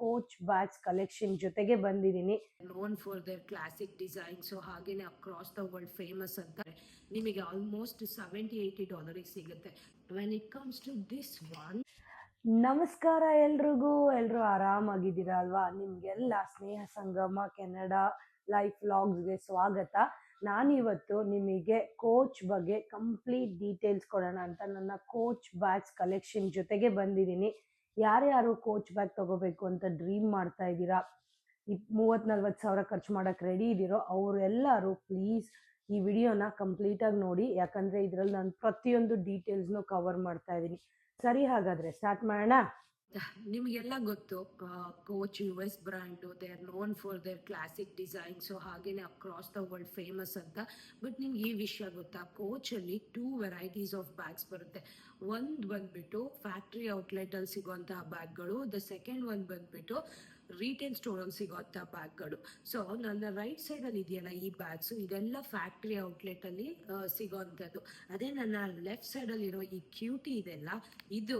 Coach bags collection ಜೊತೆಗೆ ಬಂದಿದ್ದೀನಿ. Known for their classic design so ಹಾಗೇನೆ ಅಕ್ರಾಸ್ ದ ವರ್ಲ್ಡ್ ಫೇಮಸ್ ಅಂತಾರೆ. ನಿಮಗೆ ಆಲ್ಮೋಸ್ಟ್ ಸೆವೆಂಟಿ ಏಯ್ಟಿ ಡಾಲರಿಗೆ ಸಿಗುತ್ತೆ. When it comes to this one ನಮಸ್ಕಾರ ಎಲ್ರಿಗೂ. ಎಲ್ಲರೂ ಆರಾಮಾಗಿದ್ದೀರಾ ಅಲ್ವಾ? ನಿಮಗೆಲ್ಲ ಸ್ನೇಹ ಸಂಗಮ ಕೆನಡಾ ಲೈಫ್ ಲಾಗ್ಸ್ಗೆ ಸ್ವಾಗತ. ನಾನಿವತ್ತು ನಿಮಗೆ ಕೋಚ್ ಬಗ್ಗೆ ಕಂಪ್ಲೀಟ್ ಡೀಟೇಲ್ಸ್ ಕೊಡೋಣ ಅಂತ ನನ್ನ ಕೋಚ್ ಬ್ಯಾಚ್ ಕಲೆಕ್ಷನ್ ಜೊತೆಗೆ ಬಂದಿದ್ದೀನಿ. ಯಾರ್ಯಾರು ಕೋಚ್ ಬ್ಯಾಗ್ ತಗೋಬೇಕು ಅಂತ ಡ್ರೀಮ್ ಮಾಡ್ತಾ ಇದ್ದೀರಾ? ಇಪ್ ಮೂವತ್ತು ನಲ್ವತ್ತು ಸಾವಿರ ಖರ್ಚು ಮಾಡೋಕ್ಕೆ ರೆಡಿ ಇದ್ದೀರೋ ಅವರೆಲ್ಲರೂ ಪ್ಲೀಸ್ ಈ ವಿಡಿಯೋನ ಕಂಪ್ಲೀಟಾಗಿ ನೋಡಿ. ಯಾಕಂದರೆ ಇದರಲ್ಲಿ ನಾನು ಪ್ರತಿಯೊಂದು ಡೀಟೇಲ್ಸ್ನು ಕವರ್ ಮಾಡ್ತಾ ಇದ್ದೀನಿ. ಸರಿ ಹಾಗಾದರೆ ಸ್ಟಾರ್ಟ್ ಮಾಡೋಣ? ನಿಮಗೆಲ್ಲ ಗೊತ್ತು Coach U S brand they are known for their classic design so ಹಾಗೇನೆ ಅಕ್ರಾಸ್ ದ ವರ್ಲ್ಡ್ ಫೇಮಸ್ ಅಂತ. ಬಟ್ ನಿಮ್ಗೆ ಈ ವಿಷಯ ಗೊತ್ತಾ? ಕೋಚಲ್ಲಿ ಟೂ ವೆರೈಟೀಸ್ ಆಫ್ ಬ್ಯಾಗ್ಸ್ ಬರುತ್ತೆ. ಒಂದು ಬಂದ್ಬಿಟ್ಟು ಫ್ಯಾಕ್ಟ್ರಿ ಔಟ್ಲೆಟಲ್ಲಿ ಸಿಗುವಂತಹ ಬ್ಯಾಗ್ಗಳು ದ ಸೆಕೆಂಡ್ ಒಂದು ಬಂದ್ಬಿಟ್ಟು ರಿಟೇಲ್ ಸ್ಟೋರಲ್ಲಿ ಸಿಗೋಂಥ ಬ್ಯಾಗ್ಗಳು. ಸೊ ನನ್ನ ರೈಟ್ ಸೈಡಲ್ಲಿ ಇದೆಯಲ್ಲ ಈ ಬ್ಯಾಗ್ಸು ಇದೆಲ್ಲ ಫ್ಯಾಕ್ಟ್ರಿ ಔಟ್ಲೆಟಲ್ಲಿ ಸಿಗೋವಂಥದ್ದು. ಅದೇ ನನ್ನ ಲೆಫ್ಟ್ ಸೈಡಲ್ಲಿರೋ ಈ ಕ್ಯೂಟಿ ಇದೆಲ್ಲ, ಇದು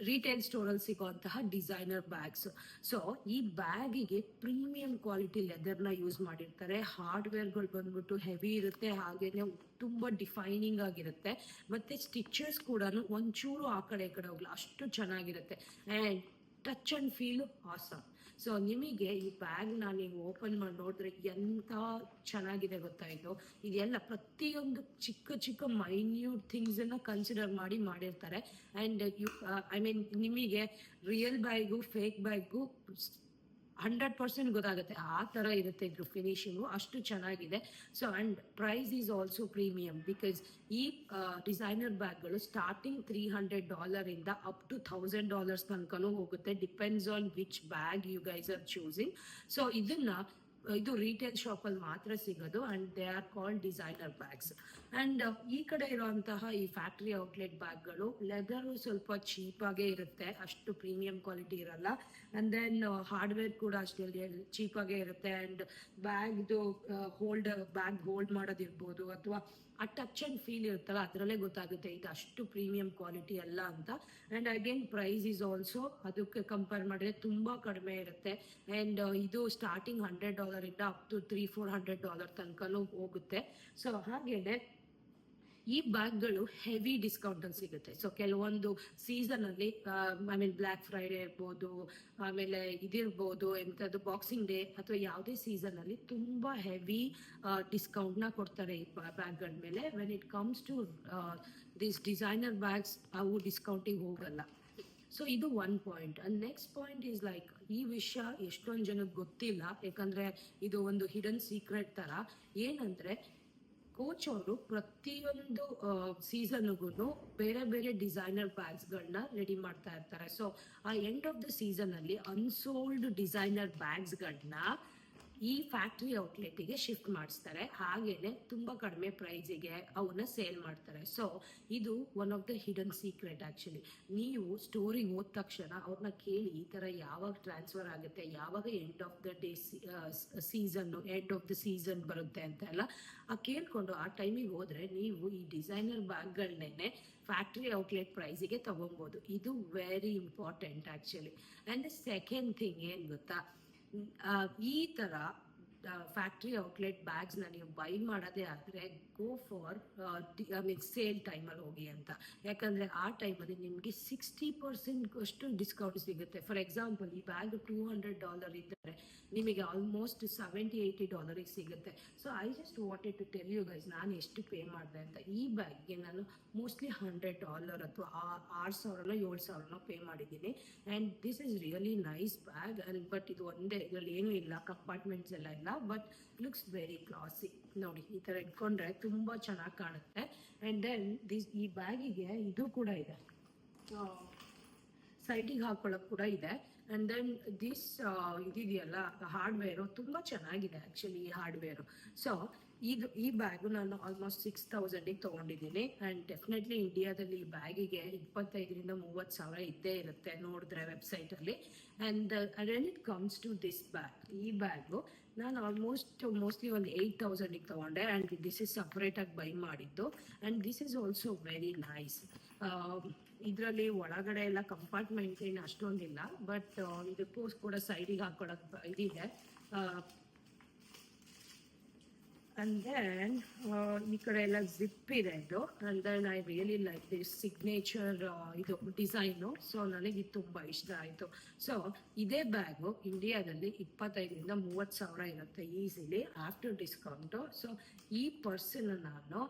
ರಿಟೇಲ್ ಸ್ಟೋರಲ್ಲಿ ಸಿಗುವಂತಹ ಡಿಸೈನರ್ ಬ್ಯಾಗ್ಸ್ ಸೊ ಈ ಬ್ಯಾಗಿಗೆ ಪ್ರೀಮಿಯಂ ಕ್ವಾಲಿಟಿ ಲೆದರ್ನ ಯೂಸ್ ಮಾಡಿರ್ತಾರೆ. ಹಾರ್ಡ್ವೇರ್ಗಳು ಬಂದ್ಬಿಟ್ಟು ಹೆವಿ ಇರುತ್ತೆ, ಹಾಗೇನೆ ತುಂಬ ಡಿಫೈನಿಂಗ್ ಆಗಿರುತ್ತೆ. ಮತ್ತೆ ಸ್ಟಿಚರ್ಸ್ ಕೂಡ ಒಂಚೂರು ಆ ಕಡೆ ಈ ಕಡೆ ಹೋಗಲ್ಲ ಅಷ್ಟು ಚೆನ್ನಾಗಿರುತ್ತೆ. And touch and feel awesome so ನಿಮಗೆ ಈ ಬ್ಯಾಗ್ನ ನೀವು ಓಪನ್ ಮಾಡಿ ನೋಡಿದ್ರೆ ಎಂಥ ಚೆನ್ನಾಗಿದೆ ಗೊತ್ತಾಯಿತು ಇದೆಲ್ಲ ಪ್ರತಿಯೊಂದು ಚಿಕ್ಕ ಚಿಕ್ಕ ಮೈನ್ಯೂಟ್ ಥಿಂಗ್ಸನ್ನು ಕನ್ಸಿಡರ್ ಮಾಡಿ ಮಾಡಿರ್ತಾರೆ. ಆ್ಯಂಡ್ ಯು ಐ ಮೀನ್ ನಿಮಗೆ real bag fake bag hundred percent ಗೊತ್ತಾಗುತ್ತೆ ಆ ಥರ ಇರುತ್ತೆ ಇದ್ರ ಫಿನಿಶಿಂಗು ಅಷ್ಟು ಚೆನ್ನಾಗಿದೆ. So and price is also premium because ಈ ಡಿಸೈನರ್ ಬ್ಯಾಗ್ಗಳು ಸ್ಟಾರ್ಟಿಂಗ್ ತ್ರೀ ಹಂಡ್ರೆಡ್ ಇಂದ ಅಪ್ ಟು ಥೌಸಂಡ್ ಡಾಲರ್ಸ್ ತನಕನೂ ಹೋಗುತ್ತೆ. Depends on which bag you guys are choosing so ಇದನ್ನ, ಇದು ರಿಟೇಲ್ ಶಾಪಲ್ಲಿ ಮಾತ್ರ ಸಿಗೋದು and they are called designer bags and ಈ ಕಡೆ ಇರುವಂತಹ ಈ ಫ್ಯಾಕ್ಟ್ರಿ ಔಟ್ಲೆಟ್ ಬ್ಯಾಗ್ಗಳು ಲೆದರು ಸ್ವಲ್ಪ ಚೀಪಾಗೇ ಇರುತ್ತೆ. ಅಷ್ಟು ಪ್ರೀಮಿಯಂ ಕ್ವಾಲಿಟಿ ಇರಲ್ಲ. ಅಂಡ್ ದೆನ್ ಹಾರ್ಡ್ವೇರ್ ಕೂಡ ಅಷ್ಟೇ ಆಗೇ ಇರುತ್ತೆ. ಅಂಡ್ ಬ್ಯಾಗ್ದು ಹೋಲ್ಡ್ ಬ್ಯಾಗ್ ಹೋಲ್ಡ್ ಮಾಡೋದಿರ್ಬೋದು ಅಥವಾ ಆ ಟಚ್ ಅಂಡ್ ಫೀಲ್ ಇರುತ್ತಲ್ಲ, ಅದರಲ್ಲೇ ಗೊತ್ತಾಗುತ್ತೆ ಇದು ಅಷ್ಟು ಪ್ರೀಮಿಯಂ ಕ್ವಾಲಿಟಿ ಅಲ್ಲ ಅಂತ. And again price is also ಅದಕ್ಕೆ ಕಂಪೇರ್ ಮಾಡಿದ್ರೆ ತುಂಬ ಕಡಿಮೆ ಇರುತ್ತೆ. ಅಂಡ್ ಇದು ಸ್ಟಾರ್ಟಿಂಗ್ ಹಂಡ್ರೆಡ್ ಇಂದ up to three four hundred dollar ತನಕನೂ ಹೋಗುತ್ತೆ. ಸೊ ಹಾಗೇನೆ ಈ ಬ್ಯಾಗ್ಗಳು ಹೆವಿ ಡಿಸ್ಕೌಂಟಲ್ಲಿ ಸಿಗುತ್ತೆ. ಸೊ ಕೆಲವೊಂದು ಸೀಸನಲ್ಲಿ ಐ ಮೀನ್ ಬ್ಲ್ಯಾಕ್ ಫ್ರೈಡೇ ಇರ್ಬೋದು, ಆಮೇಲೆ ಇದಿರ್ಬೋದು, ಎಂಥದ್ದು ಬಾಕ್ಸಿಂಗ್ ಡೇ ಅಥವಾ ಯಾವುದೇ ಸೀಸನ್ ಅಲ್ಲಿ ತುಂಬಾ ಹೆವಿ ಡಿಸ್ಕೌಂಟ್ನ ಕೊಡ್ತಾರೆ ಈ ಬ್ಯಾಗ್ಗಳ ಮೇಲೆ. When it comes to this designer bags ಅವು ಡಿಸ್ಕೌಂಟಿಗೆ ಹೋಗಲ್ಲ. ಸೊ ಇದು one point and next point is like ಈ ವಿಷಯ ಎಷ್ಟೊಂದು ಜನಕ್ಕೆ ಗೊತ್ತಿಲ್ಲ. ಯಾಕಂದ್ರೆ ಇದು ಒಂದು ಹಿಡನ್ ಸೀಕ್ರೆಟ್ ತರ. ಏನಂದ್ರೆ ಕೋಚ್ ಅವರು ಪ್ರತಿಯೊಂದು ಸೀಸನ್ಗೂ ಬೇರೆ ಬೇರೆ ಡಿಸೈನರ್ ಬ್ಯಾಗ್ಸ್ಗಳನ್ನ ರೆಡಿ ಮಾಡ್ತಾ ಇರ್ತಾರೆ. ಸೊ ಆ ಎಂಡ್ ಆಫ್ ದ ಸೀಸನ್ ಅಲ್ಲಿ ಅನ್ಸೋಲ್ಡ್ ಡಿಸೈನರ್ ಬ್ಯಾಗ್ಸ್ಗಳನ್ನ ಈ ಫ್ಯಾಕ್ಟ್ರಿ ಔಟ್ಲೆಟಿಗೆ ಶಿಫ್ಟ್ ಮಾಡಿಸ್ತಾರೆ. ಹಾಗೇನೆ ತುಂಬ ಕಡಿಮೆ ಪ್ರೈಸಿಗೆ ಅವನ್ನ ಸೇಲ್ ಮಾಡ್ತಾರೆ. ಸೊ ಇದು one of the hidden secret actually ನೀವು ಸ್ಟೋರಿ ಹೋದ ತಕ್ಷಣ ಅವ್ರನ್ನ ಕೇಳಿ ಈ ಥರ ಯಾವಾಗ ಟ್ರಾನ್ಸ್ಫರ್ ಆಗುತ್ತೆ, ಯಾವಾಗ end of the day season end of the season ಬರುತ್ತೆ ಅಂತ ಎಲ್ಲ ಆ ಕೇಳ್ಕೊಂಡು ಆ ಟೈಮಿಗೆ ಹೋದರೆ ನೀವು ಈ ಡಿಸೈನರ್ ಬ್ಯಾಗ್ಗಳನ್ನೇ ಫ್ಯಾಕ್ಟ್ರಿ ಔಟ್ಲೆಟ್ ಪ್ರೈಸಿಗೆ ತಗೊಬೋದು. ಇದು very important actually and second thing ಏನು ಗೊತ್ತಾ? ಈ ಥರ ಫ್ಯಾಕ್ಟ್ರಿ ಔಟ್ಲೆಟ್ ಬ್ಯಾಗ್ಸ್ನ ನೀವು ಬೈ ಮಾಡೋದೇ ಆದರೆ go for I mean sale ಟೈಮಲ್ಲಿ ಹೋಗಿ ಅಂತ. ಯಾಕಂದರೆ ಆ ಟೈಮಲ್ಲಿ ನಿಮಗೆ ಸಿಕ್ಸ್ಟಿ ಪರ್ಸೆಂಟ್ ಅಷ್ಟು ಡಿಸ್ಕೌಂಟ್ ಸಿಗುತ್ತೆ. ಫಾರ್ ಎಕ್ಸಾಂಪಲ್ ಈ ಬ್ಯಾಗ್ ಟೂ ಹಂಡ್ರೆಡ್ ಡಾಲರ್ ಇದ್ದರೆ ನಿಮಗೆ ಆಲ್ಮೋಸ್ಟ್ ಸೆವೆಂಟಿ ಏಯ್ಟಿ ಡಾಲರಿಗೆ ಸಿಗುತ್ತೆ. So I just wanted to tell you guys ನಾನು ಎಷ್ಟು ಪೇ ಮಾಡಿದೆ ಅಂತ. ಈ ಬ್ಯಾಗ್ಗೆ ನಾನು ಮೋಸ್ಟ್ಲಿ ಹಂಡ್ರೆಡ್ ಡಾಲರ್ ಅಥವಾ ಆರು ಸಾವಿರನೋ, ಏಳು ಸಾವಿರನೋ ಪೇ ಮಾಡಿದ್ದೀನಿ. And this is really nice bag but ಇದು ಒಂದೇ, ಇದರಲ್ಲಿ ಏನೂ ಇಲ್ಲ ಕಂಪಾರ್ಟ್ಮೆಂಟ್ಸ್ ಎಲ್ಲ ಇಲ್ಲ. ಬಟ್ ಲುಕ್ಸ್ ವೆರಿ ಕ್ಲಾಸಿ ನೋಡಿ, ಈ ತರ ಇಟ್ಕೊಂಡ್ರೆ ತುಂಬಾ ಚೆನ್ನಾಗಿ ಕಾಣುತ್ತೆ. ಅಂಡ್ ದೆನ್ ದಿಸ್ ಈ ಬ್ಯಾಗಿಗೆ ಇದು ಕೂಡ ಇದೆ. ಸೈಟಿಗೆ ಹಾಕೊಳ್ಳೋಕೆ ಕೂಡ ಇದೆ. ಅಂಡ್ ದೆನ್ ದಿಸ್ ಇದಿದೆಯಲ್ಲ ಹಾರ್ಡ್ವೇರು ತುಂಬ ಚೆನ್ನಾಗಿದೆ ಆ್ಯಕ್ಚುಲಿ ಈ ಹಾರ್ಡ್ವೇರು. ಸೊ ಇದು ಈ ಬ್ಯಾಗು ನಾನು ಆಲ್ಮೋಸ್ಟ್ ಸಿಕ್ಸ್ ತೌಸಂಡಿಗೆ ತೊಗೊಂಡಿದ್ದೀನಿ. ಆ್ಯಂಡ್ ಡೆಫಿನೆಟ್ಲಿ ಇಂಡಿಯಾದಲ್ಲಿ ಈ ಬ್ಯಾಗಿಗೆ ಇಪ್ಪತ್ತೈದರಿಂದ ಮೂವತ್ತು ಸಾವಿರ ಇದ್ದೇ ಇರುತ್ತೆ ನೋಡಿದ್ರೆ ವೆಬ್ಸೈಟಲ್ಲಿ and when it comes to this bag ಈ ಬ್ಯಾಗು ನಾನು ಆಲ್ಮೋಸ್ಟ್ ಮೋಸ್ಟ್ಲಿ ಒಂದು ಏಯ್ಟ್ ತೌಸಂಡಿಗೆ ತೊಗೊಂಡೆ. ಆ್ಯಂಡ್ ದಿಸ್ ಇಸ್ ಸಪ್ರೇಟಾಗಿ ಬೈ ಮಾಡಿದ್ದು. And this is also very nice ಇದರಲ್ಲಿ ಒಳಗಡೆ ಎಲ್ಲ ಕಂಪಾರ್ಟ್ಮೆಂಟ್ ಏನು ಅಷ್ಟೊಂದಿಲ್ಲ. ಬಟ್ ಇದಕ್ಕೂ ಕೂಡ ಸೈಡಿಗೆ ಹಾಕೊಳಕ್ ಬ- ಇದಿದೆ ಅಂಡ್ ದೆನ್ ಈ ಕಡೆ ಎಲ್ಲ ಜಿಪ್ ಇದೆ ಇದು. And then I really like this signature ಇದು ಡಿಸೈನು ಸೊ ನನಗೆ ಇದು ತುಂಬ ಇಷ್ಟ ಆಯಿತು. ಸೊ ಇದೇ ಬ್ಯಾಗು ಇಂಡಿಯಾದಲ್ಲಿ ಇಪ್ಪತ್ತೈದರಿಂದ ಮೂವತ್ತು ಸಾವಿರ ಇರುತ್ತೆ ಈಸಿಲಿ ಆಫ್ಟರ್ ಡಿಸ್ಕೌಂಟು ಸೊ ಈ ಪರ್ಸನ್ನ ನಾನು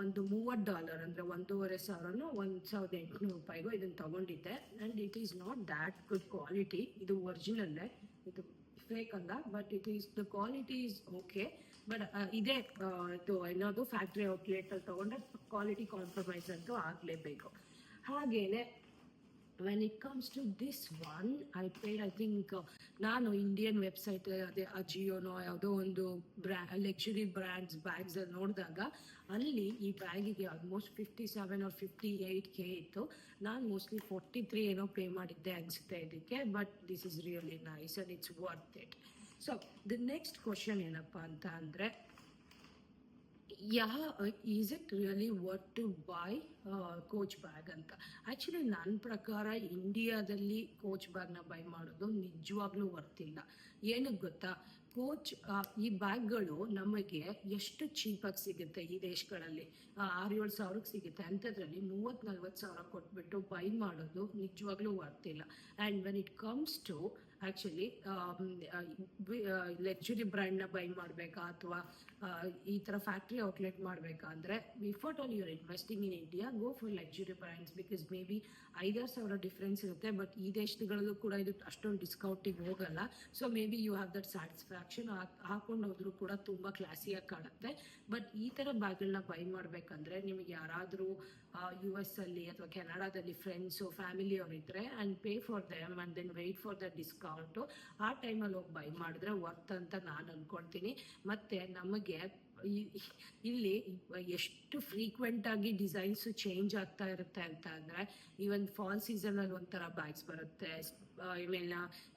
ಒಂದು ಮೂವತ್ತು ಡಾಲರ್ ಅಂದರೆ ಒಂದೂವರೆ ಸಾವಿರನೂ ಒಂದು ಸಾವಿರದ ಎಂಟುನೂರು ರೂಪಾಯಿಗೂ ಇದನ್ನು ತಗೊಂಡಿದ್ದೆ. And it is not that good quality ಇದು ಒರಿಜಿನಲ್ಲೇ ಇದು ಫೇಕ್ ಅಲ್ಲ but it is the quality is okay but ಇದೇ ಆ, ಇದು ಏನದು ಫ್ಯಾಕ್ಟ್ರಿ ಔಟ್ಲೆಟಲ್ಲಿ ತಗೊಂಡ್ರೆ ಕ್ವಾಲಿಟಿ ಕಾಂಪ್ರಮೈಸ್ ಅಂತೂ ಆಗಲೇಬೇಕು. ಹಾಗೇನೆ when it comes to this one I paid I think ನಾನು ಇಂಡಿಯನ್ ವೆಬ್ಸೈಟ್ ಅದೇ ಅಜಿಯೋನೋ ಯಾವುದೋ ಒಂದು ಬ್ರ್ಯಾ ಲಕ್ಸುರಿ ಬ್ರ್ಯಾಂಡ್ಸ್ ಬ್ಯಾಗ್ಸ್ ಅಲ್ಲಿ ನೋಡಿದಾಗ ಅಲ್ಲಿ ಈ ಬ್ಯಾಗಿಗೆ almost fifty seven or fifty eight K ಇತ್ತು. ನಾನು ಮೋಸ್ಟ್ಲಿ ಫೋರ್ಟಿ ತ್ರೀ ಏನೋ ಪೇ ಮಾಡಿದ್ದೆ ಅನಿಸುತ್ತೆ ಇದಕ್ಕೆ but this is really nice and it's worth it so the next question ಏನಪ್ಪ ಅಂತ ಅಂದರೆ, yeah is it really worth to buy Coach bag ಅಂತ? ಆ್ಯಕ್ಚುಲಿ ನನ್ನ ಪ್ರಕಾರ ಇಂಡಿಯಾದಲ್ಲಿ ಕೋಚ್ ಬ್ಯಾಗ್ನ ಬೈ ಮಾಡೋದು ನಿಜವಾಗ್ಲೂ ವರ್ತಿಲ್ಲ ಏನಕ್ಕೆ ಗೊತ್ತಾ? ಕೋಚ್ ಈ ಬ್ಯಾಗ್ಗಳು ನಮಗೆ ಎಷ್ಟು ಚೀಪಾಗಿ ಸಿಗುತ್ತೆ ಈ ದೇಶಗಳಲ್ಲಿ ಆರು ಏಳು ಸಾವಿರಕ್ಕೆ ಸಿಗುತ್ತೆ. ಅಂಥದ್ರಲ್ಲಿ ಮೂವತ್ತು ನಲ್ವತ್ತು ಸಾವಿರ ಕೊಟ್ಬಿಟ್ಟು ಬೈ ಮಾಡೋದು ನಿಜವಾಗ್ಲೂ ವರ್ತಿಲ್ಲ and when it comes to actually luxury ಬ್ರ್ಯಾಂಡ್ನ ಬೈ ಮಾಡಬೇಕಾ ಅಥವಾ ಈ ಥರ ಫ್ಯಾಕ್ಟ್ರಿ ಔಟ್ಲೆಟ್ ಮಾಡಬೇಕಾ ಅಂದರೆ before all your investing in India go for luxury brands because maybe ಐದಾರು ಸಾವಿರ ಡಿಫ್ರೆನ್ಸ್ ಇರುತ್ತೆ ಬಟ್ ಈ ದೇಶಗಳಲ್ಲೂ ಕೂಡ ಇದು ಅಷ್ಟೊಂದು ಡಿಸ್ಕೌಂಟಿಗೆ ಹೋಗಲ್ಲ. So maybe you have that satisfaction ಹಾಕೊಂಡು ಹೋದ್ರು ಕೂಡ ತುಂಬ ಕ್ಲಾಸಿಯಾಗಿ ಕಾಣುತ್ತೆ. ಬಟ್ ಈ ಥರ ಬ್ಯಾಗ್ಗಳನ್ನ ಬೈ ಮಾಡಬೇಕಂದ್ರೆ ನಿಮಗೆ ಯಾರಾದರೂ ಯು ಎಸ್ ಅಲ್ಲಿ ಅಥವಾ ಕೆನಡಾದಲ್ಲಿ ಫ್ರೆಂಡ್ಸು ಫ್ಯಾಮಿಲಿ ಅವ್ರು and pay for them and then wait for the discount ಆ ಟೈಮಲ್ಲಿ ಹೋಗಿ ಬೈ ಮಾಡಿದ್ರೆ ವರ್ತ್ ಅಂತ ನಾನು ಅನ್ಕೊಳ್ತೀನಿ ಮತ್ತು ನಮಗೆ ಇಲ್ಲಿ ಎಷ್ಟು ಫ್ರೀಕ್ವೆಂಟ್ ಆಗಿ ಡಿಸೈನ್ಸ್ ಚೇಂಜ್ ಆಗ್ತಾ ಇರುತ್ತೆ ಅಂತ ಅಂದ್ರೆ ಈವನ್ ಫಾಲ್ ಸೀಸನ್ ಅಲ್ಲಿ ಒಂಥರ ಬ್ಯಾಗ್ಸ್ ಬರುತ್ತೆ ಇವೆಲ್ಲ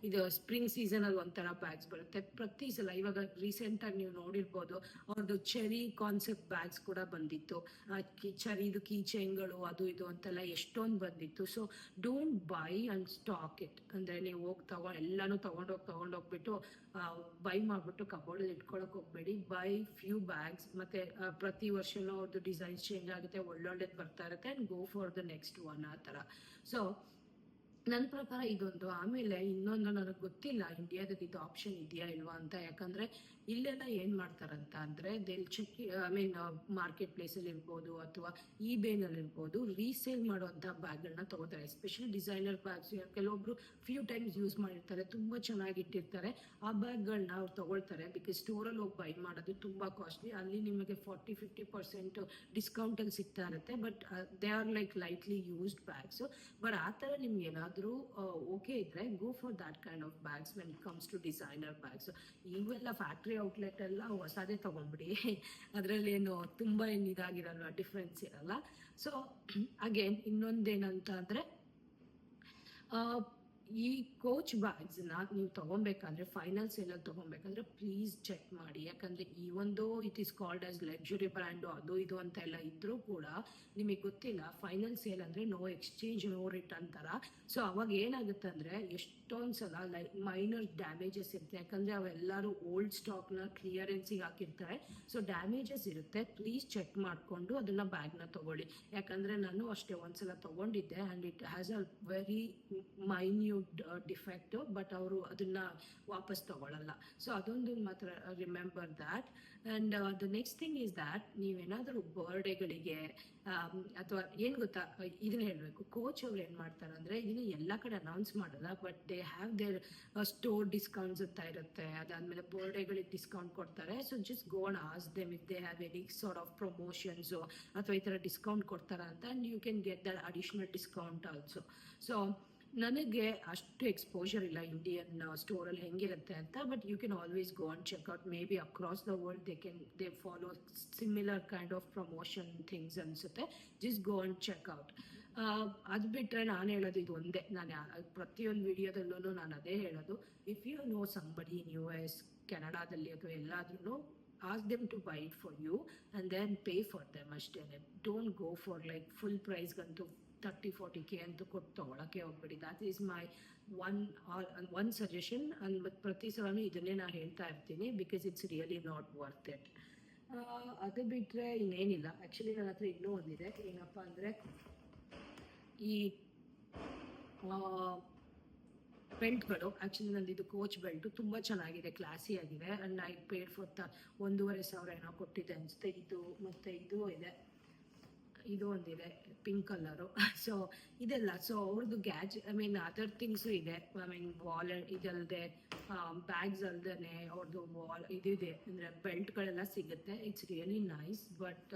ಇದು ಸ್ಪ್ರಿಂಗ್ ಸೀಸನ್ ಅಲ್ಲಿ ಒಂಥರ ಬ್ಯಾಗ್ಸ್ ಬರುತ್ತೆ. ಪ್ರತಿ ಸಲ ಇವಾಗ ರೀಸೆಂಟ್ ಆಗಿ ನೀವು ನೋಡಿರ್ಬೋದು ಅವ್ರದ್ದು ಚೆರಿ ಕಾನ್ಸೆಪ್ಟ್ ಬ್ಯಾಗ್ಸ್ ಕೂಡ ಬಂದಿತ್ತು. ಚರಿದು ಕೀ ಚೈನ್ಗಳು ಅದು ಇದು ಅಂತೆಲ್ಲ ಎಷ್ಟೊಂದು ಬಂದಿತ್ತು. So don't buy and stock it ಅಂದ್ರೆ ನೀವು ಹೋಗಿ ತಗೊ, ಎಲ್ಲಾನು ತಗೊಂಡೋಗಿ, ತಗೊಂಡೋಗ್ಬಿಟ್ಟು ಬೈ ಮಾಡ್ಬಿಟ್ಟು ಕಬೋರ್ಡಲ್ಲಿ ಇಟ್ಕೊಳಕ್ ಹೋಗ್ಬೇಡಿ. ಬೈ ಫ್ಯೂ ಬ್ಯಾಗ್ಸ್ ಮತ್ತೆ ಪ್ರತಿ ವರ್ಷನೂ ಅವ್ರದ್ದು ಡಿಸೈನ್ಸ್ ಚೇಂಜ್ ಆಗುತ್ತೆ, ಒಳ್ಳೊಳ್ಳೆದು ಬರ್ತಾ ಇರುತ್ತೆ and go for the next one ಆ ಥರ. ಸೊ ನನ್ನ ಪ್ರಕಾರ ಇದೊಂದು. ಆಮೇಲೆ ಇನ್ನೊಂದು ನನಗೆ ಗೊತ್ತಿಲ್ಲ ಇಂಡಿಯಾದಲ್ಲಿ ಇದು ಆಪ್ಷನ್ ಇದೆಯಾ ಇಲ್ವಾ ಅಂತ. ಯಾಕಂದ್ರೆ ಇಲ್ಲೆಲ್ಲ ಏನ್ ಮಾಡ್ತಾರಂತ ಅಂದ್ರೆ ದೆಲ್ ಚಿಕ್ಕ ಐ ಮೀನ್ ಮಾರ್ಕೆಟ್ ಪ್ಲೇಸ್ ಅಲ್ಲಿ ಇರ್ಬೋದು ಅಥವಾ ಈ ಬೇನಲ್ಲಿ ಇರ್ಬೋದು ರೀಸೇಲ್ ಮಾಡುವಂಥ ಬ್ಯಾಗ್ಗಳನ್ನ ತಗೋತಾರೆ. ಎಸ್ಪೆಷಲಿ ಡಿಸೈನರ್ ಬ್ಯಾಗ್ಸ್ ಕೆಲವೊಬ್ರು ಫ್ಯೂ ಟೈಮ್ಸ್ ಯೂಸ್ ಮಾಡಿರ್ತಾರೆ, ತುಂಬಾ ಚೆನ್ನಾಗಿ ಇಟ್ಟಿರ್ತಾರೆ. ಆ ಬ್ಯಾಗ್ಗಳನ್ನ ಅವ್ರು ತಗೊಳ್ತಾರೆ ಬಿಕಾಸ್ ಸ್ಟೋರಲ್ಲಿ ಹೋಗಿ ಬೈ ಮಾಡೋದು ತುಂಬಾ ಕಾಸ್ಟ್ಲಿ ಅಲ್ಲಿ ನಿಮಗೆ ಫಾರ್ಟಿ ಫಿಫ್ಟಿ ಪರ್ಸೆಂಟ್ ಡಿಸ್ಕೌಂಟಲ್ಲಿ ಸಿಗ್ತಾ ಇರುತ್ತೆ but they are like lightly used bags but ಆ ಥರ ನಿಮ್ಗೆ ಏನಾದರೂ ಓಕೆ ಇದ್ರೆ go for that kind of bags when it comes to designer bags ಇವೆಲ್ಲ ಫ್ಯಾಕ್ಟ್ರಿ ಔಟ್ಲೆಟ್ ಎಲ್ಲ ಹೊಸದೇ ಅದರಲ್ಲಿ ಏನು ತುಂಬ ಏನು ಇದಾಗಿರಲ್ಲ ಡಿಫ್ರೆನ್ಸ್ ಇರಲ್ಲ. ಸೊ ಅಗೇನ್ ಇನ್ನೊಂದೇನಂತ ಅಂದರೆ ಈ ಕೋಚ್ ಬ್ಯಾಗ್ಸ್ನ ನೀವು ತಗೊಬೇಕಂದ್ರೆ ಫೈನಲ್ ಸೇಲಲ್ಲಿ ತಗೊಬೇಕಂದ್ರೆ ಪ್ಲೀಸ್ ಚೆಕ್ ಮಾಡಿ. ಯಾಕಂದ್ರೆ ಈ ಒಂದು it is called as luxury brand ಅದು ಇದು ಅಂತ ಎಲ್ಲ ಇದ್ರೂ ಕೂಡ ನಿಮಗೆ ಗೊತ್ತಿಲ್ಲ ಫೈನಲ್ ಸೇಲ್ ಅಂದ್ರೆ ನೋ ಎಕ್ಸ್ಚೇಂಜ್ ನೋ ರಿಟರ್ನ್ ಥರ ಸೊ ಅವಾಗ ಏನಾಗುತ್ತೆ ಅಂದರೆ ಎಷ್ಟೊಂದು ಸಲ ಲೈಕ್ ಮೈನರ್ ಡ್ಯಾಮೇಜಸ್ ಇರುತ್ತೆ. ಯಾಕಂದ್ರೆ ಅವೆಲ್ಲರೂ ಓಲ್ಡ್ ಸ್ಟಾಕ್ನ ಕ್ಲಿಯರೆನ್ಸಿಗೆ ಹಾಕಿರ್ತಾರೆ. ಸೊ ಡ್ಯಾಮೇಜಸ್ ಇರುತ್ತೆ. ಪ್ಲೀಸ್ ಚೆಕ್ ಮಾಡಿಕೊಂಡು ಅದನ್ನ ಬ್ಯಾಗ್ನ ತಗೊಳ್ಳಿ. ಯಾಕಂದ್ರೆ ನಾನು ಅಷ್ಟೇ ಒಂದ್ಸಲ ತಗೊಂಡಿದ್ದೆ and it has a very minute defect but ಅವರು ಅದನ್ನು ವಾಪಸ್ ತಗೊಳ್ಳಲ್ಲ ಸೊ ಅದೊಂದು ಮಾತ್ರ remember that and the next thing is that ನೀವೇನಾದರೂ ಬರ್ಡೇಗಳಿಗೆ ಅಥವಾ ಏನು ಗೊತ್ತಾ, ಇದನ್ನ ಹೇಳಬೇಕು. ಕೋಚ್ ಅವ್ರು ಏನು ಮಾಡ್ತಾರೆ ಅಂದರೆ ಇದನ್ನ ಎಲ್ಲ ಕಡೆ ಅನೌನ್ಸ್ ಮಾಡಲ್ಲ but they have their store discounts ಅಂತ ಇರುತ್ತೆ. ಅದಾದಮೇಲೆ ಬರ್ಡೇಗಳಿಗೆ ಡಿಸ್ಕೌಂಟ್ ಕೊಡ್ತಾರೆ. So just go and ask them if they have any sort of promotions ಅಥವಾ ಈ ಥರ ಡಿಸ್ಕೌಂಟ್ ಕೊಡ್ತಾರ ಅಂತ and you can get that additional discount also so ನನಗೆ ಅಷ್ಟು ಎಕ್ಸ್ಪೋಜರ್ ಇಲ್ಲ ಇಂಡಿಯನ್ ಸ್ಟೋರಲ್ಲಿ ಹೆಂಗಿರುತ್ತೆ ಅಂತ but you can always go and check out maybe across the world they can they follow similar kind of promotion things ಅನಿಸುತ್ತೆ. Just go and check out ಅದು ಬಿಟ್ಟರೆ ನಾನು ಹೇಳೋದು ಇದು ಒಂದೇ. ನಾನು ಪ್ರತಿಯೊಂದು ವಿಡಿಯೋದಲ್ಲೂ ನಾನು ಅದೇ ಹೇಳೋದು. If you know somebody in U S ಕೆನಡಾದಲ್ಲಿ ಅಥವಾ ಎಲ್ಲಾದ್ರೂ ask them to buy for you and then pay for them ಅಷ್ಟೇ don't go for like full ಪ್ರೈಸ್ಗಂತೂ thirty forty K ಅಂತೂ ಕೊಟ್ಟು ತೊಗೊಳಕ್ಕೆ ಹೋಗ್ಬೇಡಿ that is my one one suggestion and ಮತ್ತು ಪ್ರತಿ ಸಲನೂ ಇದನ್ನೇ ನಾನು ಹೇಳ್ತಾ ಇರ್ತೀನಿ because it's really not worth it ಅದು ಬಿಟ್ಟರೆ ಇನ್ನೇನಿಲ್ಲ. ಆ್ಯಕ್ಚುಲಿ ನನ್ನ ಹತ್ರ ಇನ್ನೂ ಒಂದಿದೆ. ಏನಪ್ಪ ಅಂದರೆ ಈ ಬೆಲ್ಟ್ಗಳು ಆ್ಯಕ್ಚುಲಿ ನಂದು ಇದು ಕೋಚ್ ಬೆಲ್ಟು ತುಂಬ ಚೆನ್ನಾಗಿದೆ ಕ್ಲಾಸಿ ಆಗಿದೆ. ಆ್ಯಂಡ್ ಐ ಪೇಡ್ ಫಾರ್ ತ, ಒಂದೂವರೆ ಸಾವಿರ ಏನೋ ಕೊಟ್ಟಿದ್ದೆ ಅನಿಸುತ್ತೆ. ಇದು ಮತ್ತು ಇದು ಇದೆ. ಇದು ಒಂದಿದೆ ಪಿಂಕ್ ಕಲರು ಸೊ ಇದೆಲ್ಲ ಸೊ ಅವ್ರದ್ದು ಗ್ಯಾಜ್ ಐ ಮೀನ್ ಅದರ್ ಥಿಂಗ್ಸು ಇದೆ. ಐ ಮೀನ್ ವಾಲೆಟ್ ಇದಲ್ಲದೆ ಬ್ಯಾಗ್ಸ್ ಅಲ್ಲದೆ ಅವ್ರದ್ದು ವಾಲ್ ಇದಿದೆ ಅಂದರೆ ಬೆಲ್ಟ್ಗಳೆಲ್ಲ ಸಿಗುತ್ತೆ. ಇಟ್ಸ್ ರಿಯಲಿ ನೈಸ್ ಬಟ್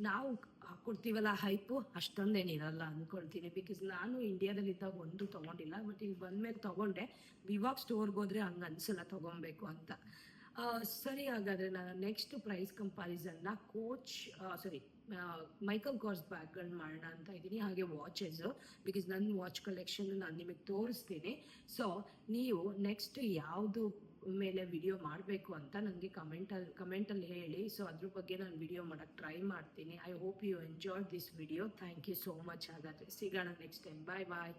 ನಾವು ಹಾಕ್ಕೊಡ್ತೀವಲ್ಲ ಹೈಪು ಅಷ್ಟೊಂದೇನಿರಲ್ಲ ಅಂದ್ಕೊಳ್ತೀನಿ ಬಿಕಾಸ್ ನಾನು ಇಂಡಿಯಾದಲ್ಲಿದ್ದಾಗ ಒಂದು ತೊಗೊಂಡಿಲ್ಲ ಬಟ್ ಇಲ್ಲಿ ಬಂದಮೇಲೆ ತೊಗೊಂಡೆ. ವಿವಾಗ್ ಸ್ಟೋರ್ಗೆ ಹೋದ್ರೆ ಹಂಗೆ ಅನ್ಸಲ್ಲ ತೊಗೊಬೇಕು ಅಂತ. ಆ, ಸರಿ ಹಾಗಾದರೆ ನಾನು ನೆಕ್ಸ್ಟ್ ಪ್ರೈಸ್ ಕಂಪಾರಿಸನ್ನ ಕೋಚ್ ಸಾರಿ ಮೈಕಲ್ ಕಾರ್ಸ್ ಬ್ಯಾಗ್ಗಳನ್ನ ಮಾಡೋಣ ಅಂತ ಇದ್ದೀನಿ. ಹಾಗೆ ವಾಚಸ್ ಬಿಕಾಸ್ ನನ್ನ ವಾಚ್ ಕಲೆಕ್ಷನ್ ನಾನು ನಿಮಗೆ ತೋರಿಸ್ತೀನಿ. ಸೊ ನೀವು ನೆಕ್ಸ್ಟ್ ಯಾವುದು ಮೇಲೆ ವಿಡಿಯೋ ಮಾಡಬೇಕು ಅಂತ ನನಗೆ ಕಮೆಂಟಲ್ಲಿ ಕಮೆಂಟಲ್ಲಿ ಹೇಳಿ. ಸೊ ಅದ್ರ ಬಗ್ಗೆ ನಾನು ವಿಡಿಯೋ ಮಾಡೋಕ್ಕೆ ಟ್ರೈ ಮಾಡ್ತೀನಿ. I hope you enjoy this video thank you so much ಹಾಗಾದರೆ ಸಿಗೋಣ ನೆಕ್ಸ್ಟ್ ಟೈಮ್ ಬಾಯ್ ಬಾಯ್